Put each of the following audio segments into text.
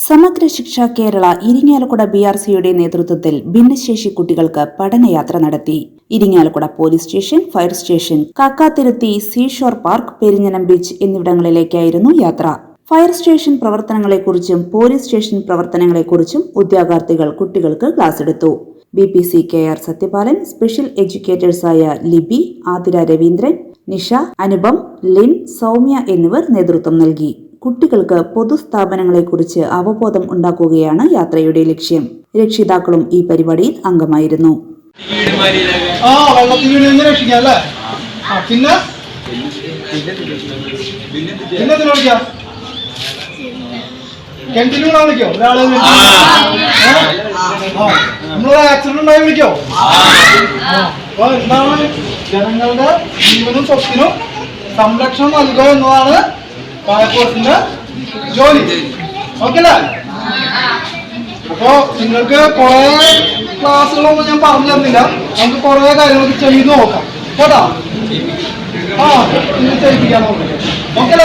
സമഗ്ര ശിക്ഷ Kerala Irinjalakuda B R സിയുടെ നേതൃത്വത്തിൽ ഭിന്നശേഷി കുട്ടികൾക്ക് പഠനയാത്ര നടത്തി. Irinjalakuda police station fire station Kakkathiruthi seashore park Perinjanam beach എന്നിവിടങ്ങളിലേക്കായിരുന്നു യാത്ര. ഫയർ സ്റ്റേഷൻ പ്രവർത്തനങ്ങളെക്കുറിച്ചും പോലീസ് സ്റ്റേഷൻ പ്രവർത്തനങ്ങളെക്കുറിച്ചും ഉദ്യോഗാർത്ഥികൾ കുട്ടികൾക്ക് ക്ലാസ് എടുത്തു B P C K R Sathyapalan special എഡ്യൂക്കേറ്റേഴ്സായ Libi Athira Raveendran Nisha Anupam Lin Soumya എന്നിവർ നേതൃത്വം നൽകി. കുട്ടികൾക്ക് പൊതുസ്ഥാപനങ്ങളെക്കുറിച്ച് അവബോധം ഉണ്ടാക്കുകയാണ് യാത്രയുടെ ലക്ഷ്യം. രക്ഷിതാക്കളും ഈ പരിപാടിയിൽ അംഗമായിരുന്നു. പിന്നെ? വിളിക്കാം. ഒരാളെ നമ്മളൊരു ആക്സിഡന്റ് ഉണ്ടായി വിളിക്കോ. അപ്പൊ എന്താണ്? ജനങ്ങളുടെ ജീവനും സ്വത്തിനും സംരക്ഷണം നൽകുക എന്നതാണ് ഫയർഫോഴ്സിന്റെ ജോലി. ഓക്കെ അപ്പോ നിങ്ങൾക്ക് കുറെ ക്ലാസ്സുകളൊന്നും ഞാൻ പറഞ്ഞു തന്നില്ല. നമുക്ക് കുറെ കാര്യങ്ങൾ ചെയ്ത് നോക്കാം. കേട്ടോ? ആ ചെയ്യിപ്പിക്കാൻ നോക്കാം. ഓക്കെ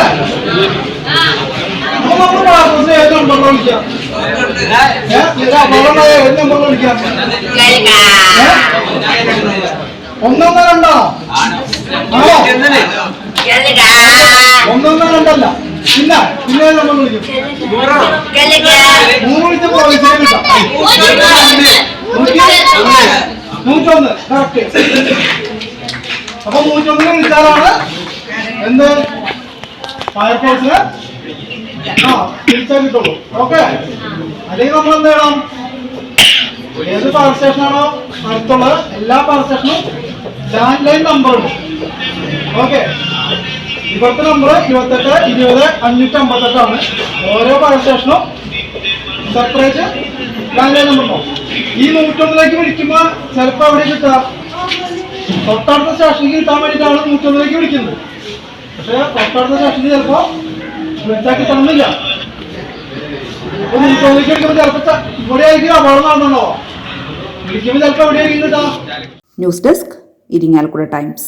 അപ്പൊ നമ്മൾ ഏത് നമ്പറിൽ വിളിക്കാം ഏത്? നമ്പറിൽ വിളിക്കാം? ഒന്നൊന്നോ രണ്ടോ? ആണോ? രണ്ടല്ല പിന്നെ നമ്മൾ വിളിക്കും മൂന്ന് വിളിച്ച പോലീസിനെ കിട്ടാം നൂറ്റൊന്ന്. കറക്റ്റ്. അപ്പൊ നൂറ്റൊന്നിനെ വിളിച്ചാലാണ് എന്ത്? ഫയർഫോഴ്സിന് ആ വിളിച്ചാൽ കിട്ടുള്ളൂ. ഓക്കെ അല്ലെങ്കിൽ നമ്മൾ എന്ത് ചെയ്യണം? ഏത് പവർ സ്റ്റേഷനാണോ അടുത്തുള്ളത് എല്ലാ പവർ സ്റ്റേഷനും ലാൻഡ് ലൈൻ നമ്പർ ഉണ്ട് ഓക്കെ ഇവിടുത്തെ നമ്പർ ഇരുപത്തെട്ട് ഇരുപത് അഞ്ഞൂറ്റി അമ്പത്തെട്ടാണ് ഓരോ ഫയർ സ്റ്റേഷനും സെപ്പറേറ്റ് ലാൻഡ്ലൈൻ നമ്പർ ഈ നൂറ്റൊന്നിലേക്ക് വിളിക്കുമ്പോ ചിലപ്പോ അവിടെ കിട്ടാം തൊട്ടടുത്ത സ്റ്റേഷനിൽ കിട്ടാൻ വേണ്ടിയിട്ടാണ് നൂറ്റൊന്നിലേക്ക് വിളിക്കുന്നത്. പക്ഷെ തൊട്ടടുത്ത സ്റ്റേഷനിൽ ചിലപ്പോ വിളിച്ചാൽ കിട്ടണമെന്നില്ല. നൂറ്റൊന്നിലേക്ക് വിളിക്കുമ്പോൾ ചിലപ്പോ ച- ഇവിടെ ആയിരിക്കും അപകടം നടന്നുണ്ടോ വിളിക്കുമ്പോൾ ചിലപ്പോ എവിടെയായിരിക്കും news desk Irinjalakuda times.